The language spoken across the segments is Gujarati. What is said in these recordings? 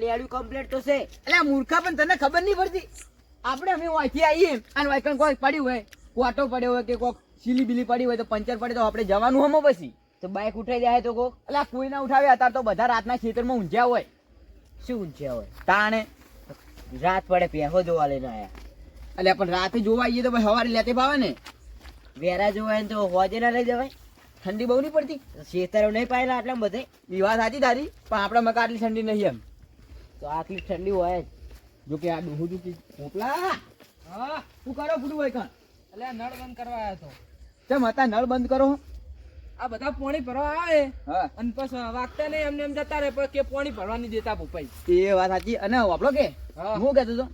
લેડ્યું કમ્પ્લીટ તો છે. એટલે મૂર્ખા પણ તને ખબર નહીં પડતી? આપણે અમે વાંચી આવીએ અને વાંચન કોઈ પડ્યું હોય કોટો પડ્યો હોય કે કોક સીલી બીલી પડી હોય તો પંચર પડે તો આપણે જવાનું હમો પછી. તો બાઇક ઉઠાઈ જાય તો કોક. એટલે કોઈ ના ઉઠાવે, અત્યારે તો બધા રાતના ખેતરમાં ઊંઝ્યા હોય. શું ઊંઝ્યા હોય? તાણે રાત પડે પેહો જોવા લઈને આવ્યા એટલે પણ રાતે જોવા આવીએ તો ભાઈ સવારે લેતે ભાવે ને. વેરા જોવા ને તો હોજે ના લઈ જવાય. ઠંડી બહુ નહીં પડતી? શેતરો નહીં પાયેલા આટલા બધે. એ વાત સાચી તારી, પણ આપણા મકા આટલી ઠંડી નહીં એમ. તો આટલી ઠંડી હોય જ. જો કે આ ડોહું તું પોપલા. હા શું કરો ફૂટું હોય કાં એટલે નળ બંધ કરવા આવ્યો તો. ચમ હતા નળ બંધ કરો? આ બધા પાણી ભરવા આવે. હા. અને પછી વાગતા નહીં એમને એમ જતા રહે પણ કે પાણી ભરવા નહીં દેતા ભૂપાઈ એ વાત સાચી. અને વાપરો કે? હા. હું કહેતો તો?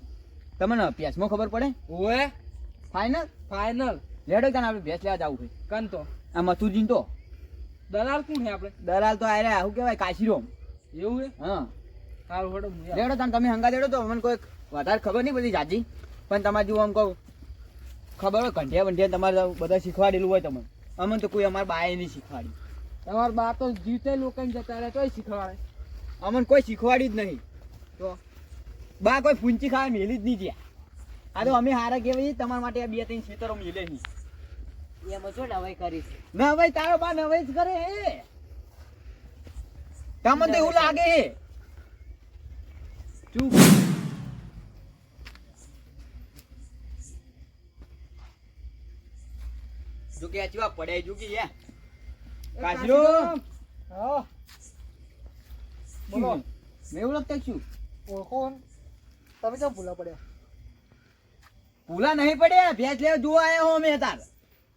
તમને અભ્યાસમાં ખબર પડે? ઓએ ફાઇનલ ફાઇનલ લેડો કાન આપણે ભેંસ લેવા જવું હોય કન તો. આ મથુરજી તો. દલાલ કોણ છે આપણે? દલાલ તો આરે શું કહેવાય કાશીરોમ. એવું છે? હા. હડો તાન તમે હંગા દેડો તો અમને કોઈ વધારે ખબર નહીં બધી જાજી. પણ તમારે જો આમ કહું ખબર હોય કંઠિયા બંઠિયા તમારે બધા શીખવાડેલું હોય તમને. અમને તો કોઈ અમારા બાએ નહીં શીખવાડી. તમારા બા તો જીતે લોકો જતા રહે તોય શીખવાડે. અમને કોઈ શીખવાડ્યું જ નહીં. તો બા કોઈ ફૂંચી ખાવા મેલી જ નહીં ત્યાં. આ તો અમે હારા કહેવાય તમારા માટે બે ત્રણ ખેતરો મેલે નહીં એમાં શું નવાઈ કરીશ નવાઈ તારો બા નવાઈ જ કરે. હે તમને તો એવું લાગે હે ચૂપ જો કે આચવા પડે જો કે યા કાશરો હા. બોલો. મેં ઓળખતા છું ઓળખો તમે કેમ ભૂલા પડ્યા? ભૂલા નહીં પડ્યા. ભેંસ લેવા જોવા આવ્યા હો અમે તાર.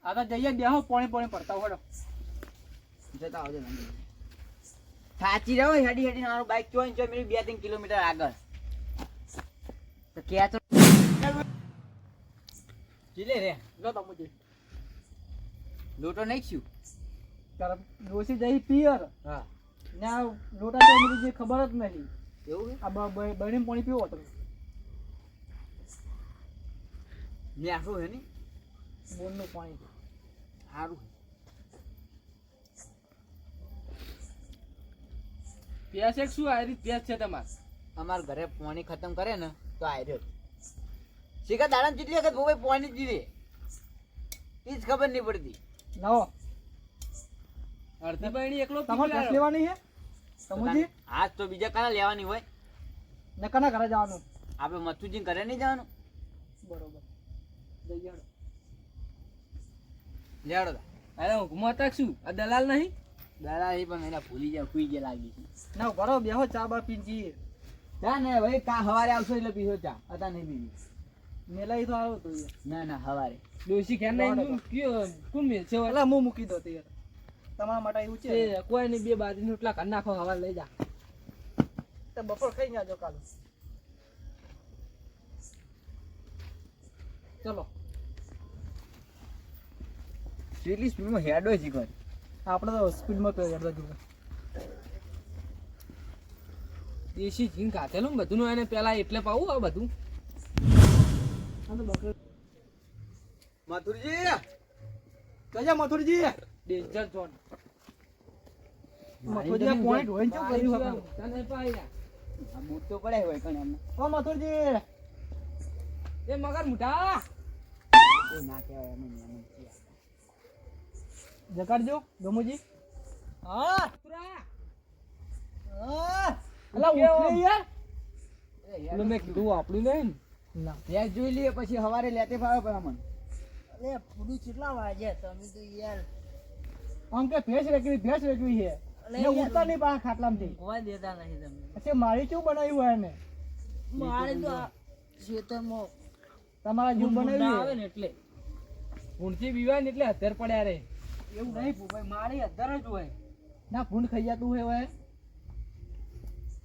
આ તો જઈએ બેહો પોણી પોણી પડતા હડો જતા આવજો સાચી રહો હેડી હેડી મારું બાઇક ચોઈન ચોઈ મેળવી બે ત્રણ કિલોમીટર આગળ. તો ક્યાં તો જીલે રે. લો તમે લોટો નાખ્યું તારા ડોસી જઈ પિયર. હા. ને આ લોટા તો મને જે ખબર જ નહીં. એવું આ બ- બ- પાણી પીવો તમે. મેં આખું હે ને? બોનનું પાણી. સારું પ્યાસ એક શું આ રીત પ્યાસ છે તમારે? અમારા ઘરે પાણી ખતમ કરે ને તો આવ્યો શિખર દાડા જેટલી વખત ભૂભાઈ પાણી જ જીવે. એ જ ખબર નહીં પડતી. લાવો. અડધી બહેણી એકલો તમારે પ્યાસ લેવાની છે? સમજી આજ તો બીજા કાના લેવાની હોય. નકાના ઘરે જવાનું? આપણે મથુજી ઘરે નહીં જવાનું? બરોબર. જઈએ લેડો અરે હું ઘુમાતા શું? આ દલાલ નહીં? દલાલ એ પણ એના ભૂલી જાય સુઈ ગયા લાગી છે ના બરો બેહો ચા બા પીને જઈએ. ચા ને ભાઈ કા હવારે આવશો એટલે પીશો ચા. હતા નહીં પીવી. મેલાઈ તો આવ્યો તો ના ના હવારે. ડોસી ખેર નહીં કયો કોણ મેલ છે? એટલે હું મૂકી દો તૈયાર તમારા માટે એવું છે? કોઈ નહીં બે બાજરી રોટલા કરી નાખો હવા લઈ જા. તો બપોર ખાઈ જાજો કાલે. ચલો. કેટલી સ્પીડમાં હેડો છે કોઈ આપણે તો સ્પીડમાં તો યાર દેશી જીન કાતેલું ને બધું એને પેલા એટલે પાવું આ બધું. આ Mathurji! કજા Mathurji! Danger zone. Mathurji point હોય ને કર્યું હવે તને પાયા. આ બૂટ તો પડે હોય કણ એમને. ઓ મથુરજી! એ મગર મુઠા એ ના કહેવાય એમ એમ જકારજો ગમુજી. જગાડજો પુરા હા! અલા ઉઠ યાર. એ હેડો. એટલે મેં કીધું આપણું નહીં ના ભેંસ જોઈ લઈએ પછી હવારે લેતે ફાવે પણ અરે પૂરું કેટલા વાગે? તમે તો યાર. આમ કે ભેંસ રેકવી ભેંસ રેકવી છે. અલે ઉડતા નહીં પાછા ખાટલામાંથી. ઊંઘવા દેતા નહીં તમે પછી મારી શું બનાવ્યું હોય એને? મારે તો ખેતરમાં તમારા જેવું ના આવે ને એટલે. ભૂંડથી બીવાય ને એટલે હથેર પડ્યા રે. એવું નહીં ભાઈ મારી હથેર જ હોય. ના ભૂંડ ખાઈ જતું હોય.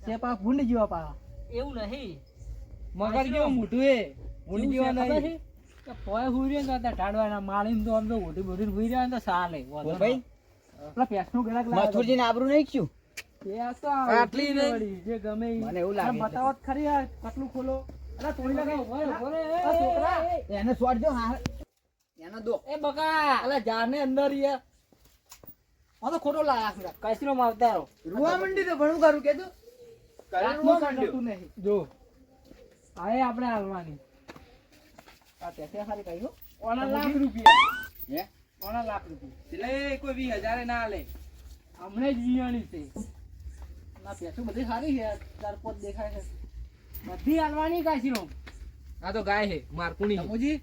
તે પા ભૂંડ જેવા પા એવું નહીં. મગર જેવું મોટું એ? ભૂંડ જેવા નહીં. તો પોય હુરી ને તો ટાડવાના માળીને તો આમ તો ઓઢી બોઢી હુઈ રહ્યા તો સાલે ભાઈ. પેલા પેસનું ગળા મથુરજી ને આબરું નહીં છું આટલી નહીં. જે ગમે મને એવું લાગે આ છે. બતાવો તો ખરી આ કટલું ખોલો. અલા તોડી નાખો. ઓય ઓરે આ છોકરા. એને છોડજો હા. એને દો. એ બકા. અલા જાને અંદર યાર આ તો ખોટો લાયા છે કચરો માં રૂવા મંડી તો ભણું કરું કે તું નહીં. જો. આ આપણે હાલવાની. આ પેસે સારી કહી ઓના લાખ રૂપિયા. હે? ઓના લાખ રૂપિયા. એટલે કોઈ વીસ હજાર ના લે. હમણે જ વિયાણી છે. ના પેસો બધી સારી છે. ચાર પોત દેખાય છે. બધી હાલવાની કાશી નો આ તો ગાય છે મારકુની સમજી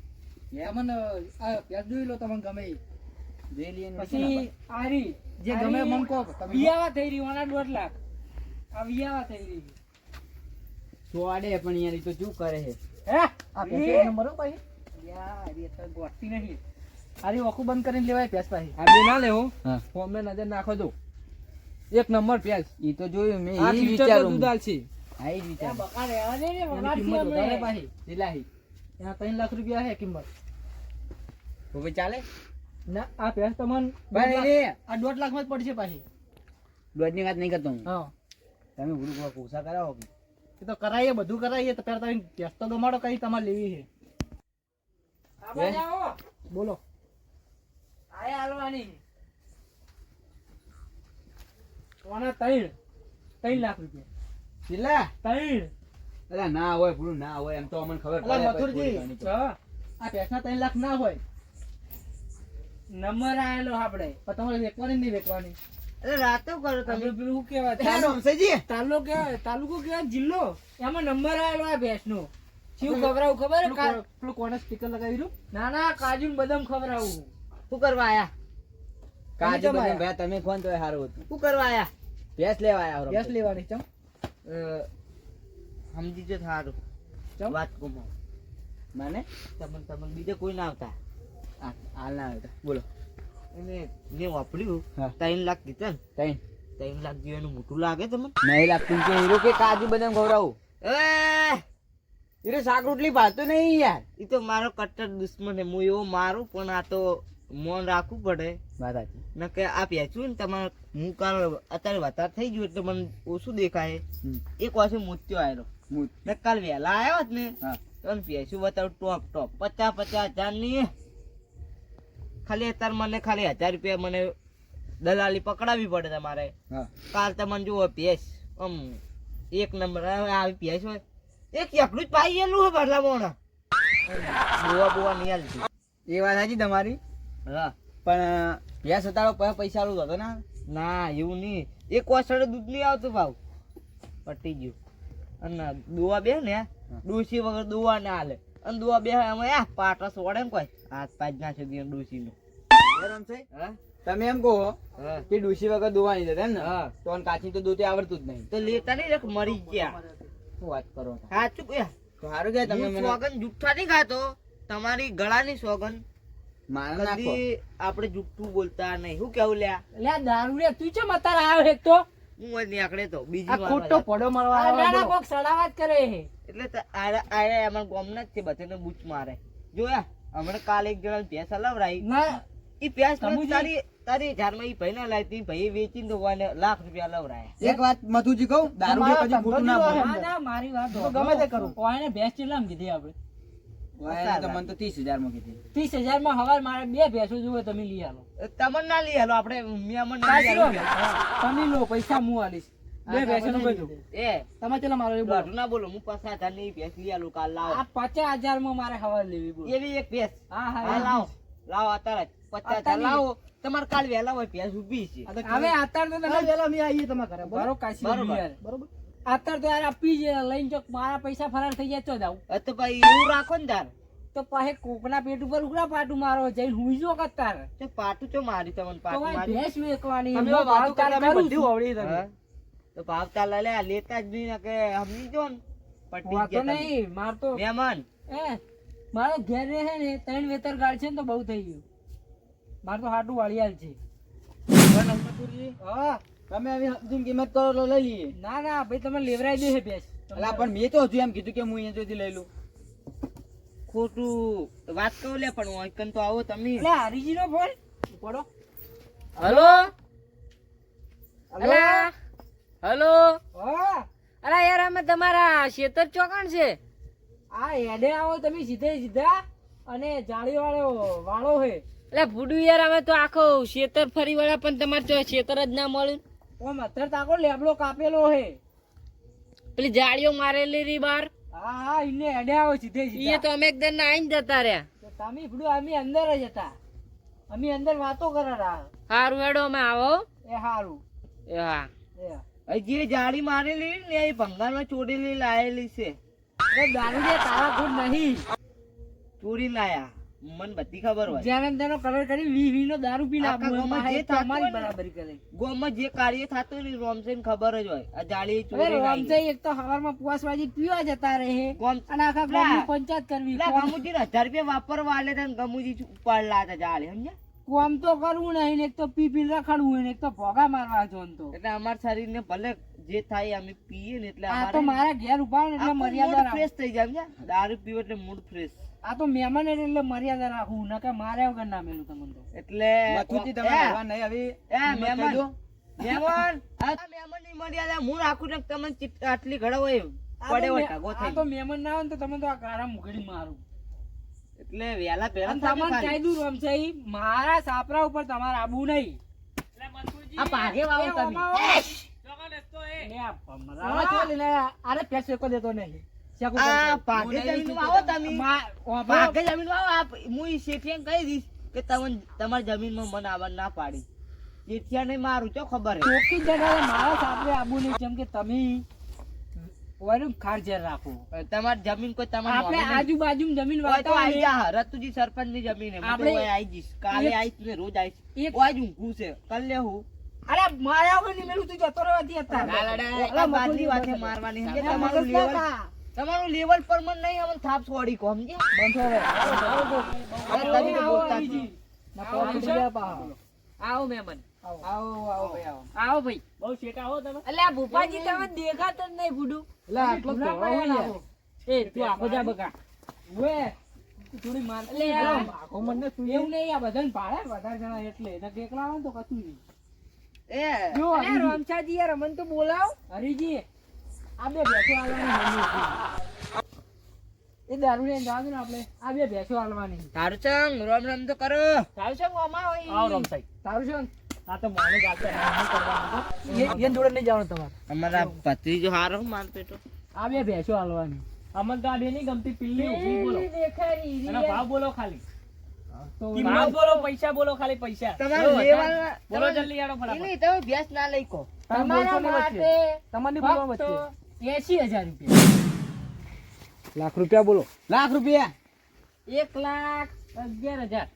હે? તમને આ પેસ જોઈ લો તમને ગમે. જે લઈને પછી આરી જે ગમે મન કહો બિયાવા થઈ રહી ઓના દોઢ લાખ. આ થઈ રહી સોડે પણ યાર તો શું કરે છે? હે? આ પેસે નંબર ભાઈ. યાર એ તો ગોઠતી નહીં. આરી ઓખું બંધ કરીને લેવાય પેસ પાછી. આ બે ના લેવો. હા. નજર નાખો જો. એક નંબર પેસ ઈ તો જોયું મેં આ ઈ તો વિચારું. છે હા ઈ જ બકા રહેવા દે ને એની વગાડથી કિંમત વધારે હમણે. પાછી. કેટલા હી ત્યાં ત્રણ લાખ રૂપિયા છે કિંમત. તો ચાલે? ના આ પેસ તમને આ દોઢ લાખમાં જ પડશે પાછી. દોઢની વાત નહીં કરતો હું. હા. તમે કોક ઓછા કરાવો કે? એ તો કરાવીએ બધું કરાવીએ તો પેલા તમે પેસ તો ગમાડો કઈ તમારે લેવી છે. બોલો. હાલવાની. ત્રણ? ત્રણ લાખ રૂપિયા. કેટલા? ત્રણ. અલા ના હોય ભૂલું ના હોય એમ તો અમને ખબર પડે મથુરજી. આ પેસના ત્રણ લાખ ના હોય. નંબર આવેલો આપણે. પણ તમારે વેચવાની નહીં વેચવાની? અરે રાતો કરો તમે? પેલું શું કહેવાય? તાલુ- રમસેજી? તાલુકો કહેવાય તાલુકો કહેવાય જિલ્લો. એમાં નંબર આવેલો આ ભેંસનો. શું ખવડાવું ખબર? પેલું કોને સ્પીકર લગાવી રહ્યું? ના ના કાજુ બદામ ખવડાવું. શું કરવા આયા? કાજુ બદામ. ભાઈ તમે કોણ તો સારું હતું. શું કરવા આયા? ભેંસ લેવા આયા ભેંસ લેવાની ચમ. સમજી જો થારું. ચમ? વાત કુમો મને? તમને તમને બીજે કોઈ ના આવતા. હાલ ના આવતા. બોલો. એને મેં વાપર્યું. ત્રણ લાખ કીધા ને તઈ ત્રણ લાખ જેવું એનું મોટું લાગે તમને? નહીં લાગતું કે હીરો કે કાજુ બદામ ખવડાવું. હીરો શાક રોટલી ભાવતું નહીં યાર. એ તો મારો કટ્ટર દુશ્મન હું એવો મારું પણ આ તો મોન રાખવું પડે. ન કે આ પેચું ને તમારે હું કાલ અત્યારે વધારે થઈ ગયું એટલે મને ઓછું દેખાય. એક વાસે મોત્યો આવેલો ને કાલ વહેલા આવ્યો ને તો પેચું બતાવું ટોપ ટોપ. પચાસ પચાસ હજારની ખાલી અત્યારે મને ખાલી હજાર રૂપિયા મને દલાલી પકડાવી પડે તમારે. કાલ તમને જુઓ ભેંસ આમ એક નંબર આવી ભેંસ હોય. એક એકલું જ પાઈ ગયેલું હોય ભરલા મોણા. બોવા બોવા નહીં હાલતી. એ વાત સાચી તમારી. હા. પણ ભેંસ ઉતારો પૈસા આલું હતો ને? ના એવું નહીં. એક વાસળે દૂધ નહીં આવતું ભાવ. પટી ગયું. અને દોવા બે ને ડોસી વગર દોવા ના હાલે. અને દુઆ બે એમાં આ પાટા સોડે ને કોઈ. હાથ પાજ નાખી દે ડોસી નું હા? તમે એમ કહો કે ડુસી વગર દોવાની છે એમ ને? તો કાચી તો દોતે આવડતું જ નહીં. તો લેતા નહીં રે મરી ગયા. શું વાત કરો છો? સાચું કે સારું કે તમે સોગન જુઠ્ઠા નહીં ખાતો. તમારી ગળાની સોગન મારે નાખો. આપણે જુઠ્ઠું બોલતા નહીં. શું કેવું લ્યા? લ્યા દારૂ રે તું છે મતાર આવ્યો એક તો? હું નીકળે તો બીજી ખોટો પડો મારવા આ નાના વાળો કોક સડાવા કરે એટલે તો આરે આરે જ છે બધાને બૂચ મારે. જોયા હમણાં કાલે એક જણા ભેંસ હલાવરાઈ ના. ઈ ભેંસ. તારી તારી જારમાં ઈ ભાઈ ના લાવી ભાઈ વેચીને તો લાખ રૂપિયા લવરાયા એક વાત કહું દારૂ ખોટું ના ના, મારી વાત ગમે તે કરું. ઓયને ભેંસ કેટલામાં કીધી આપણે. વાયને તો મને તો ત્રીસ હજારમાં કીધી. ત્રીસ હજારમાં હવાર મારે બે ભેંસો જોવે તમે લઈ આલો તમને ના લઈ હાલો આપણે. તમે લો પૈસા હું આલીશ. બે એ. તમે ચેલા મારો એવું ના બોલો હું પચાસ હજારની ભેંસ લઈ આલું કાલ લાવો. આ પચાસ હજારમાં મારે હવાર લેવી બોલ. એવી એક ભેંસ. હા હા લાવો. લાવો અત્યારે પચાસ હજાર લાવો. તમારે કાલ વહેલા હોય ભેંસ ઊભી છે. હવે અત્યારે તો તમે વહેલા અમે આવીએ તમારા ઘરે બરોબર બરોબર. અત્યારે તો યાર આપી જ લઈને જો મારા પૈસા ફરાર થઈ જાય તો જાવ તો ભાઈ એવું રાખો ને તાર. તો પાહે કોકના પેટ ઉપર ઉકડા પાટું મારો જઈને હુઈ જો કતાર તો પાટું તો મારી તમને પાટું મારી. ભેંસ વેકવાની તમે વાત તાર કરતા અમે કરું બધી છું. વાવડી તમે. તો ભાવ તાલ લે લેતા જ નહીં ને. કે સમજી જો પટી ગયા. નહીં માર તો મહેમાન એ મારો ઘેર રહે ને ત્રણ વેતર ગાળ છે ને તો બહુ થઈ ગયું. મારું તો હાડું વાળિયાલ છે. હા. તમે આવી સમજીને કિંમત કરો તો લઈ લઈએ. ના ના ભાઈ તમે લેવરાઈ દે છે ભેંસ. અલા પણ મેં તો હજુ એમ કીધું કે હું અહીંયાથી લઈ લઉં. ખોટું વાત કહું લે પણ વાંકન તો આવો તમે. લે હરીજી નો ફોન પડો હલો? અલા? હલો? હા. અલા યાર અમે તમારા શેતર ચોકણ છે? આ હેડે આવો તમે સીધે સીધા અને જાળી વાળો વાળો છે. એટલે ભૂડું યાર અમે તો આખો શેતર ફરી વળ્યા પણ તમારે તો શેતર જ ના મળ્યું ઓમ મથર તાકો લેબડો કાપેલો હે. પેલી જાળીઓ મારેલી રી બાર. હા હા એને અડે આવો સીધે એ તો અમે એકદમ ના આઈને જતા રહ્યા. તો તમે ભડું અમે અંદર જ હતા. અમે અંદર વાતો કરા હારું હેડો અમે આવો. એ હારું. એ હા. એ. જે જાળી મારેલી ને એ ભંગારમાં ચોરીલી લાયેલી છે. અરે દારૂ તારા ગુડ નહીં. ચોરી લાયા. મને બધી ખબર હોય. જ્યારે તેનો કલર કરી વી વી નો દારૂ પીને આખા આપવું જે તમારી બરાબરી કરે. ગોમાં જે કાર્ય થતું ને રોમસેન ખબર જ હોય. આ જાળી ચોરી રોમસે એક તો હવારમાં પુવાસવાજી પીવા જતા રહે. ગોમ અને આખા. ગામની પંચાયત કરવી ગમુજી ને હજાર રૂપિયા વાપરવા આલે તને ગમુજી ઉપાડલા હતા જાળી સમજ્યા? કોમ તો કરવું નહીં એક તો પી પી રખડવું ને એક તો ભોગા મારવા જોન તો. એટલે અમાર શરીર ને ભલે જે થાય અમે પીએ ને એટલે આ તો મારા ઘેર ઊભા ને એટલે મર્યાદા ફ્રેશ થઈ જાય દારૂ પીવો એટલે મૂડ ફ્રેશ આ તો મહેમાન એટલે મર્યાદા રાખું નકર મારે વગર ના મેલું તમને તો. એટલે મથુરજી તમે એ, નહીં આવી? એ મહેમાન. મહેમાન આ મહેમાન મહેમાનની મર્યાદા હું રાખું ને તમને આટલી ઘડો હોય પડે હોય થઈ તો મહેમાન ના આવે તો તમે તો આ ગારા મુગડી મારું. એટલે વેલા પહેલા તમારે કહી દઉં રમસાઈ મારા સાપરા ઉપર તમારે આબુ નહીં. આ પાગે વાવો તમે. આયા. આને દેતો નહીં. નહીં જમીન મા- તમારી મને આવવા ના પાડી. શેઠિયાને મારું ચો ખબર ચોખ્ખી જગ્યાએ મારા સાપરે આબુ નહીં જેમ કે તમે ઓયરું ખાર ઝેર રાખો. તમારી જમીન કોઈ તમારી આપણે. આજુબાજુ જમીન તો આઈ હોય જા રતુજી સરપંચની જમીન હે. તો આપણે- આઈ જઈશ. કાલે આઈશ ને રોજ આઈશ. એક- ઓય જ ઊંઘું છે. કલ હું. અરે મારા વગરની મેલું તું જતો રહ્યો હતી અત્યારે. અલા, બાદની વાતે મારવાની? તમારું લેવલ. તમારું લેવલ પર મન નહીં અમને થાપ છોડી કો સમજે બંધો હવે. આ તમે તો આવો, બોલતા ના, આપણે ગયા પાછા. આવો મહેમાન આવો, આવો ભાઈ, આવો. આવો ભાઈ. બહુ શેટા હો તમે. આ ભૂપાજી તમે દેખાતા જ નહીં ભૂડું. એટલે આટલો કેવો. એ તું આખો જા બકા. વે થોડી માર લે આખો મન ને તું એવું નહીં આ બધાને ભાડે વધારે જણા એટલે. એને દેખલા આવે ને તો કશું નહીં. એ. જો રમછાજી યાર અમને તો બોલાવ. હરીજી આ બે ભેંસો હાલવાની એ દારૂ લઈને જવાનું ને આપણે. આ બે ભેંસો હાલવાની. તારું ચંગ રોમ રોમ તો કરો. ચાલ છે મામા હોય. આવો રમસાઈ તારું છે? આ તો મોને ગાલતો નહીં કરવાનું એ એન જોડે નહીં જવાનું તમારે. અમારા ભત્રીજો હારો માર પેટો. આ બે ભેંસો હાલવાની. અમન તો આ બે નહીં ગમતી પિલ્લી ઊભી બોલો. પેલી દેખાડી રી એનો ભાવ બોલો ખાલી. તો કિંમત બોલો પૈસા બોલો ખાલી પૈસા. બોલો જલ્દી યાડો ફટાફટ. નહીં તમે ભેંસ ના લઈ કો તમારા માટે એસી હજાર રૂપિયા. લાખ રૂપિયા બોલો. લાખ રૂપિયા. એક લાખ અગિયાર હજાર.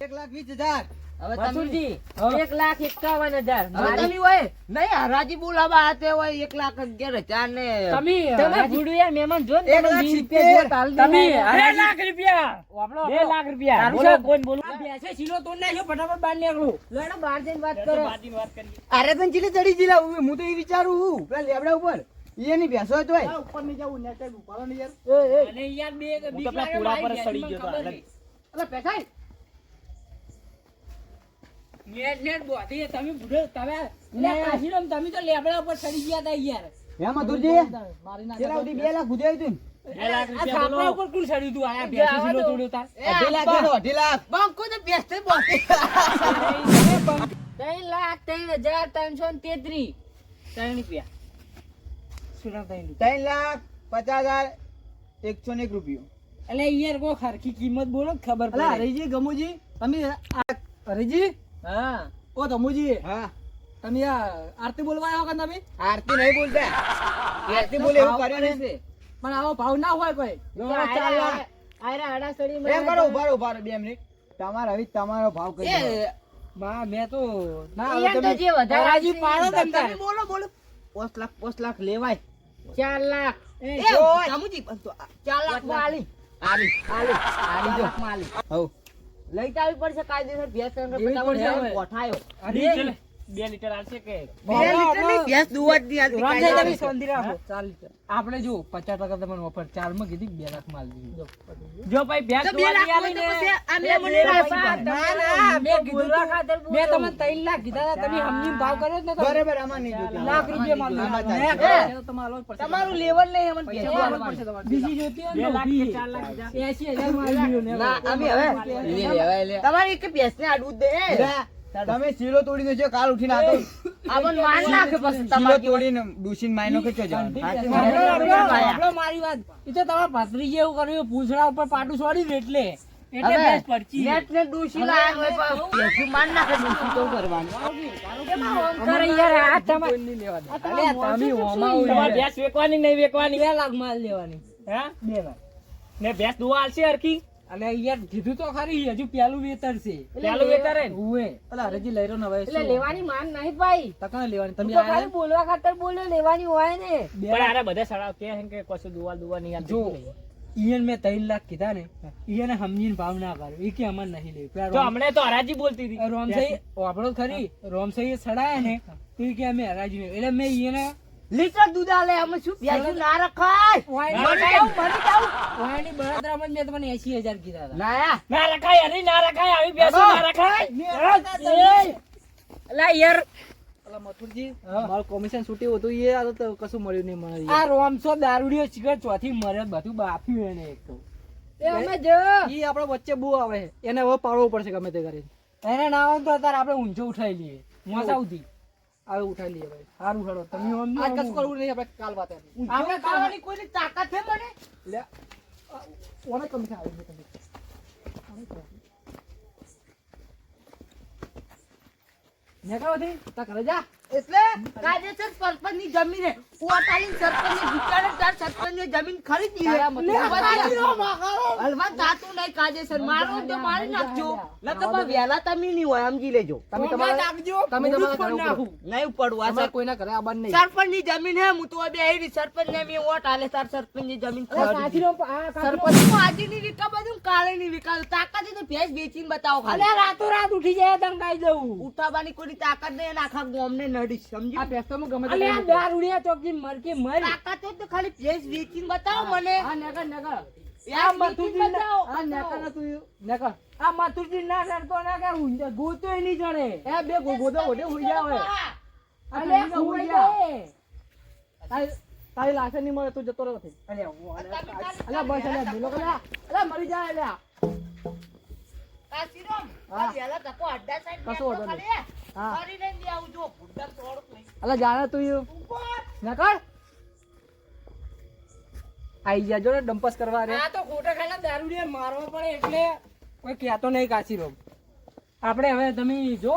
એક લાખ વીસ હજાર. હવે તમે મથુરજી, હા. એક લાખ એકાવન હજાર. મારી- હોય નહીં હરાજી બોલાવા હાથે હોય એક લાખ અગિયાર હજાર ને તમે તમે ભૂડું મહેમાન જો ને તમે લાખ વીસ સિત્તેર. રૂપિયા જો તાલ દે તમે ને. અરે બે લાખ રૂપિયા. બે લાખ રૂપિયા. બોલો કોણ બોલો. આ ભેંસે શીલો તોડ ફટાફટ બહાર નીકળો. લડો બહાર જઈને વાત કરો. અરે તને ચીલી ચડી જીલા હું તો એ વિચારું હું પેલા લેબડા ઉપર. એની ભેંસો તો ઉપર નહીં જવું નેટ ઉપાડો ને યાર. એ, એ. અને યાર બે- બીક લાગે પૂરા પર સડી ગયો તો અલે પેસાય. નેટ નેટ બોધી તમે ભૂડો તમે લે કાશીરામ તમે તો લેબડા ઉપર સડી ગયા તા યાર. હે મધુરજી? મારી ના તો. સુધી બે લાખ ગુજે તું બે લાખ રૂપિયા બોલો. ઉપર કુલ ચડ્યું તું? આયા ભેંસે શીલો તોડ્યો તા. અઢી લાખ દે તો અઢી લાખ. બંકો તો બેસતે બોધી. ત્રણ લાખ ત્રણ હજાર ત્રણસો ને તેત્રીસ ત્રણ રૂપિયા. ત્રણ લાખ પચાસ હજાર એકસો ને એક રૂપિયો. એટલે યાર કોઈ ખરખી કિંમત બોલો ખબર પડે. હરીજી ગમુજી તમે હરીજી હા. ઓ ગમુજી હા. તમે આ આરતી બોલવા આવ્યો કે તમે? આરતી નહીં બોલતા. આરતી બોલે એવું કર્યું ને પણ આવો ભાવ ના હોય કોઈ. કરો તમારે હવે તમારો ભાવ બા મેં તો ના જે વધારે બોલો બોલો. પાંચ લાખ પોસ્ટ લાખ લેવાય. ચાર લાખ એ, એ જો, ચાર લાખમાં આલી આલી આલી આલી ચાર લાખમાં આલી હઉ. લઈ આવી પડશે કાયદેસર ભેંસ હેરાન હવે. કોઠાયો હરી, બે લીટર આવશે કે? આપણે જો પચાસ ટકા તમને ઓફર ચારમાં કીધી બે લાખ માલ દીધી. જો. ભાઈ ભેંસ તો બે આલી ને, પછી આ બે મેં મેં તમને ત્રણ લાખ કીધા હતા તમે સમજીને ભાવ કર્યો ને બરાબર આમાં નહીં જોતું. લાખ રૂપિયા તમારે પડશે. તમારું લેવલ નહીં અમને પૈસા ભેંસ પડશે તમારે. બીજી જોતી હોય બે ને લાખ કે ચાર લાખ દીધા. એંસી હજારમાં આવી ગયું ને. ના અમે હવે. લે, લેવાય, લે. તમારી એક ભેંસ ને આડવું દે. તમે શીલો તોડી દેજો કાલ ઉઠીને આતો આપણ માર નાખે પછી શીલો તોડીને ડૂસીને માયનો કે જવાનું. સાંભળો મારી વાત. એ તો તમારા ભત્રીજીએ જેવું કર્યું પૂછડા ઉપર પાટું છોડી દે એટલે. ભેંસ પડચી નેટ ને ડૂસી લાયા હોય માર નાખે ડૂસી તો કરવાનું. કરે યાર આ તમારે કોઈ નહીં લેવા દે. અલ્યા, તમે ઓમાં તમારે ભેંસ વેકવાની નહીં વેકવાની બે લાખ માલ લેવાની. હે? બે લાખ. ને ભેંસ દુવા આલશે હરખી? અને યાર કીધું તો ખરી હજુ પેલું વેતર છે. પેલું વેતર હે ઉવે. અલા હરજી લઈ રહ્યો ને એટલે લેવાની માન નહીં ભાઈ. તકને લેવાની? તમે આ ખાલી બોલવા ખાતર બોલ્યો લેવાની હોય ને. પણ આરે બધા સડાવ કે હે કે કશું દુવા દુવા નહીં આલતી. જો ઈયન મેં ત્રણ લાખ કીધા ને ઈયને સમજીને ભાવ ના કર્યો એ કે અમારે નહીં લેવું તો હમણે તો હરાજી બોલતી હતી. રોમસાઈ આપણો ખરી. રોમસાઈ એ સડાયા ને તો કે અમે હરાજી નહીં. એટલે મેં ઈયને લીટર દૂધ આલે અમે શું ભેંસું ના રખાય? વાયની વાયની વાણી જ મેં તમને 80000 કીધા હતા. ના ના રખાય અરે ના રખાય આવી ભેંસો ના રખાય. અલા યાર. અલા મથુરજી મારું કમિશન છૂટી હતું એ આ તો કશું મળ્યું નહીં મને આ રોમસો દારૂડિયો સિગરેટ ચોથી મરે બધું બાપ્યું એને એક તો. એ અમે જો. ઈ આપણા વચ્ચે બહુ આવે એને હવે પાડવો પડશે ગમે તે કરી એને ના હોય તો અત્યારે આપણે ઊંચો ઉઠાઈ લઈએ. મોસાઉથી આવે ઉઠાઈ લઈએ ભાઈ. સારું હેડો તમે આમ આજ કશું કરવું નહીં આપણે કાલ વાત આવી આપણે ખાવાની કોઈની તાકાત છે મને? લે ઓને કમ થાય આવે છે નેકા વધી તા ઘરે જા. એટલે કાયદેસરની જમીને પોતાની સરપંચની દુકાને ચાર સરપંચની જમીન ખરીદી તારા હલવા તાતું નહીં કાયદેસર મારો તો મારી નાખજો. નકર પણ વેલા તમે નહીં હોય સમજી લેજો. તમે તમારા તમે તમારા ઘરે ઉપડો. નહીં પડવું આ સર કોઈના ઘરે આવવાનું નહીં. સરપંચની જમીન હે હું તો બે આવી સરપંચ ને મેં વોટ આલે તાર સરપંચની જમીન ખરીદી. સરપંચ હું આજે ની વિકા બધું કાલે ની વિકા તાકાત તો ભેંસ વેચીને બતાવો ખાલી. અલ્યા રાતો રાત ઉઠી જાય દંગાઈ જવું. ઉઠાવાની કોઈ તાકાત નહીં નાખા ગોમ ને નડી સમજી આ ગમે તે મૂકો. દારૂડિયા ચોકી મરકી મરી તાકાત હોય તો ખાલી ભેંસ વેચીને બતાવો મને. હા નગર નગર આ મથુરજી આ નકર ના તું નકર. આ મથુરજી ના ડરતો ના કે ઊંધે ગોતોય નહીં જણે એ બે ગો- ગોદા ઓઢે હોઈ જાવ અરે હુઈ જાવ. તારી- લાશે નહીં મળે તું જતો રહો થી. અલ્યા હું અલ્યા અલ્યા બસ અલ્યા ભૂલો કલા અલ્યા. મરી જાય અલ્યા. કાશીરામ, હા. આ વહેલા તકો અડ્ડા સાઈડ નહીં. ખાલી. હા. જાણે તું નકર? આઈ જાજો ને ડંપસ કરવા રે. આ તો ખોટા ખાના દારૂડિયા મારવા પડે એટલે કોઈ કહેતો નહીં કાચી રોગ આપણે હવે તમે જો.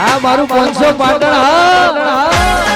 આ મારું પાંચસો પાટણ હા.